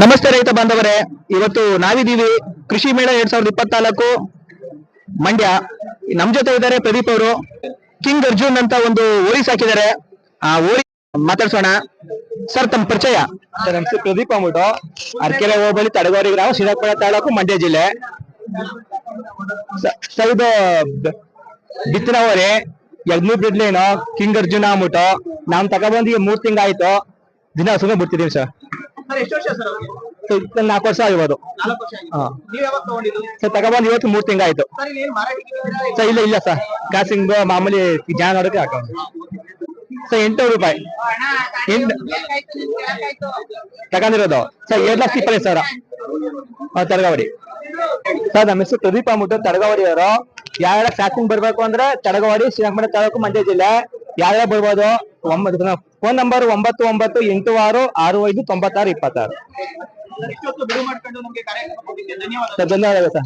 ನಮಸ್ತೆ ರೈತ ಬಾಂಧವರೇ. ಇವತ್ತು ನಾವಿದೀವಿ ಕೃಷಿ ಮೇಳ ಎರಡ್ ಸಾವಿರದ ಇಪ್ಪತ್ನಾಲ್ಕು ಮಂಡ್ಯ. ನಮ್ ಜೊತೆ ಇದ್ದಾರೆ ಪ್ರದೀಪ್ ಅವರು. ಕಿಂಗ್ ಅರ್ಜುನ್ ಅಂತ ಒಂದು ಓರಿ ಸಾಕಿದ್ದಾರೆ. ಆ ಓರಿ ಮಾತಾಡ್ಸೋಣ. ಸರ್, ತಮ್ಮ ಪರಿಚಯ. ಸರ್ ಹೆಸರು ಪ್ರದೀಪ್ ಅಂದ್ಬಿಟ್ಟು. ಅರ್ಕೆರೆ ಹೋಬಳಿ ತಡಗೋರಿ ಗ್ರಾಮ ಶ್ರೀರಂಗಪುರ ತಾಲೂಕು ಮಂಡ್ಯ ಜಿಲ್ಲೆ. ಸರ್, ಇದು ಬಿತ್ತನೆ ಯಜ್ಞ ಬಿಡ್ಲೇನು ಕಿಂಗ್ ಅರ್ಜುನ ಅಂದ್ಬಿಟ್ಟು. ನಾವ್ ತಗೊಬಂದು ಈಗ ಮೂರ್ ತಿಂಗಾಯ್ತು ದಿನ ಸುಮ್ಮನೆ ಬಿಡ್ತಿದೀವಿ ಸರ್. ಸರ್ ಎಷ್ಟು ವರ್ಷ ಸರ್ ಅವ್ರಿಗೆ? ಸರ್ ನಾಲ್ಕು ವರ್ಷ ಆಗಿರ್ಬೋದು. ನಾಲ್ಕು ವರ್ಷ ಹಾ. ನೀವ್ ಯಾವಾಗ ತಗೊಂಡಿದ್ದು? ಸರ್ ತಗೊಬಂದು ಇವತ್ತು ಮೂರ್ ತಿಂಗಾಯ್ತು ಸರ್ ಏನ್ ಮಾರಾಟಕ್ಕೆ ಸರ್ ಇಲ್ಲ ಇಲ್ಲ ಸರ್. ಕಾಸಿಂಗ್ ಮಾಮೂಲಿ ಜಾನ್ ನೋಡಕ್ಕೆ ಹಾಕೋದು. ಸರ್ ಎಂಟುನೂರು ರೂಪಾಯಿ. ಎಂಟು ತಗೊಂಡಿರೋದು. ಸರ್ ಏಳು ಲಕ್ಷ ಇಪ್ಪತ್ತೈದು ಸಾವಿರ. ಆ, ತಡಗಾವಡಿ ಸರ್ ನಮ್ಮ ಹೆಸರು ಪ್ರದೀಪ ಅಂದ್ಬಿಟ್ಟು ತಡಗಾವಡಿ ಅವರು. ಯಾರ ಶಾಪಿಂಗ್ ಬರ್ಬೇಕು ಅಂದ್ರೆ ತಡಗವಾಡಿ ಶ್ರೀರಂಗಪಟ್ಟಣ ತಾಲೂಕು ಮಂಡ್ಯ ಜಿಲ್ಲೆ. ಯಾರ್ಯಾರ ಬರ್ಬೋದು? ಫೋನ್ ನಂಬರ್ ಒಂಬತ್ತು ಒಂಬತ್ತು ಎಂಟು ಆರು ಆರು ಐದು ತೊಂಬತ್ತಾರು ಇಪ್ಪತ್ತಾರು. ಧನ್ಯವಾದ ಸರ್.